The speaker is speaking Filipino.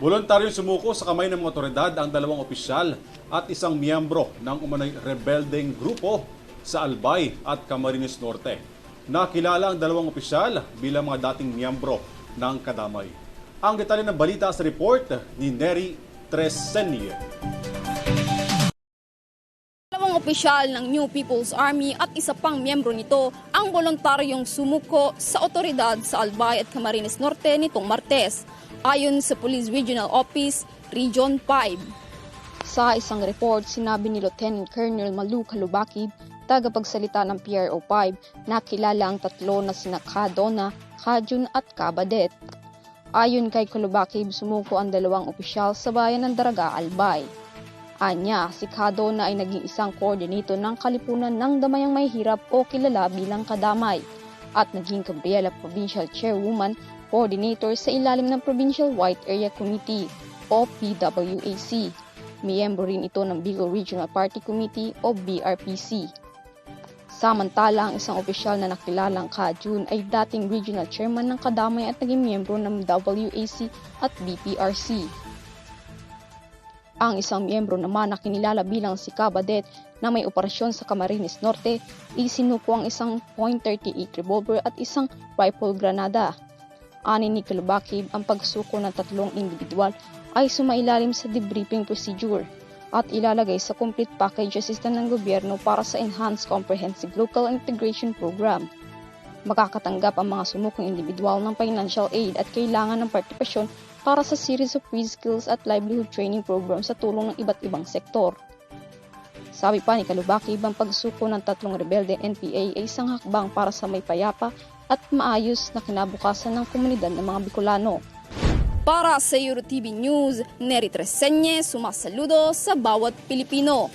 Voluntaryong sumuko sa kamay ng mga otoridad ang dalawang opisyal at isang miyembro ng umano'y rebelding grupo sa Albay at Camarines Norte. Nakilala ang dalawang opisyal bilang mga dating miyembro ng Kadamay. Ang detalye ng balita sa report ni Neri Tresenie. Dalawang opisyal ng New People's Army at isa pang miyembro nito ang voluntaryong sumuko sa otoridad sa Albay at Camarines Norte nitong Martes, ayon sa Police Regional Office, Region 5. Sa isang report, sinabi ni Lieutenant Colonel Malu Kalubakib, tagapagsalita ng PRO 5, na kilala ang tatlo na sina Kadona, Kajun at Kabadet. Ayon kay Kalubakib, sumuko ang dalawang opisyal sa bayan ng Daraga, Albay. Anya, si Kadona ay naging isang coordinator ng Kalipunan ng Damayang Mahihirap o kilala bilang Kadamay at naging Gabriela Provincial Chairwoman Coordinator sa ilalim ng Provincial White Area Committee o PWAC. Miyembro rin ito ng Bicol Regional Party Committee o BRPC. Samantala, ang isang opisyal na nakilalang Kajun ay dating regional chairman ng Kadamay at naging miyembro ng WAC at BPRC. Ang isang miyembro naman na kinilala bilang si Kabadet na may operasyon sa Camarines Norte, isinuko ang isang .38 revolver at isang rifle granada. Ani ni Kalubakib, ang pagsuko ng tatlong individual ay sumailalim sa debriefing procedure at ilalagay sa complete package assistance ng gobyerno para sa Enhanced Comprehensive Local Integration Program. Makakatanggap ang mga sumukong individual ng financial aid at kailangan ng partisipasyon para sa series of free skills at livelihood training program sa tulong ng iba't ibang sektor. Sabi pa ni Kalubakib, ang pagsuko ng tatlong rebelde NPA ay isang hakbang para sa may payapa at maayos na kinabukasan ng komunidad ng mga Bicolano. Para sa EuroTV News, Neri Tresenye sumasaludo sa bawat Pilipino.